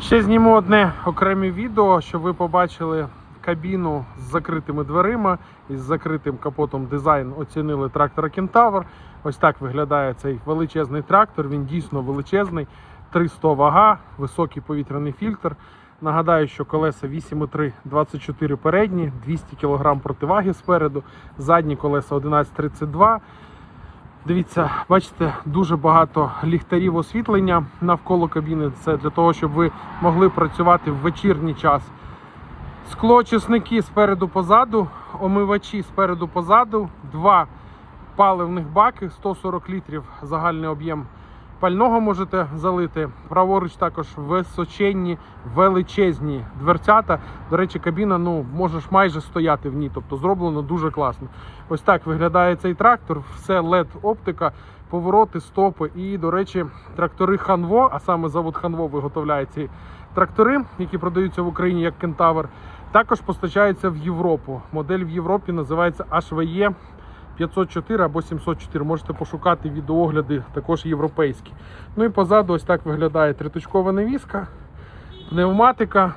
Ще зніму одне окреме відео, щоб ви побачили кабіну з закритими дверима і з закритим капотом дизайн оцінили трактора Кентавр. Ось так виглядає цей величезний трактор. Він дійсно величезний. 300 вага, високий повітряний фільтр. Нагадаю, що колеса 8,3, 24 передні, 200 кг противаги спереду, задні колеса 11,32. Дивіться, бачите, дуже багато ліхтарів освітлення навколо кабіни. Це для того, щоб ви могли працювати в вечірній час. Склоочисники спереду позаду, омивачі спереду позаду, два паливних баки, 140 літрів загальний об'єм пального можете залити. Праворуч також височенні, величезні дверцята. До речі, кабіна ну можеш майже стояти в ній, тобто зроблено дуже класно. Ось так виглядає цей трактор. Все led оптика, повороти, стопи. І, до речі, трактори Ханво, а саме завод Ханво виготовляє ці трактори, які продаються в Україні як Кентавр. Також постачаються в Європу. Модель в Європі називається HVE 504 або 704. Можете пошукати відеогляди, також європейські. Ну і позаду ось так виглядає триточкова навіска, пневматика.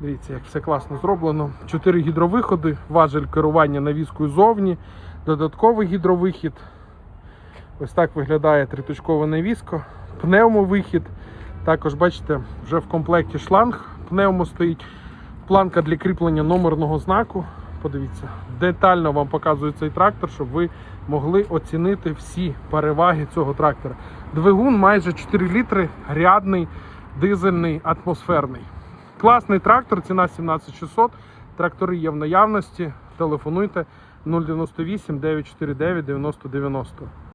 Дивіться, як все класно зроблено. Чотири гідровиходи, важель керування навіскою зовні, додатковий гідровихід. Ось так виглядає триточкова навіска, пневмовихід. Також бачите, вже в комплекті шланг пневмо стоїть. Планка для кріплення номерного знаку. Подивіться, детально вам показую цей трактор, щоб ви могли оцінити всі переваги цього трактора. Двигун майже 4 літри, рядний, дизельний, атмосферний. Класний трактор, ціна 17600. Трактори є в наявності. Телефонуйте 098 949 9090.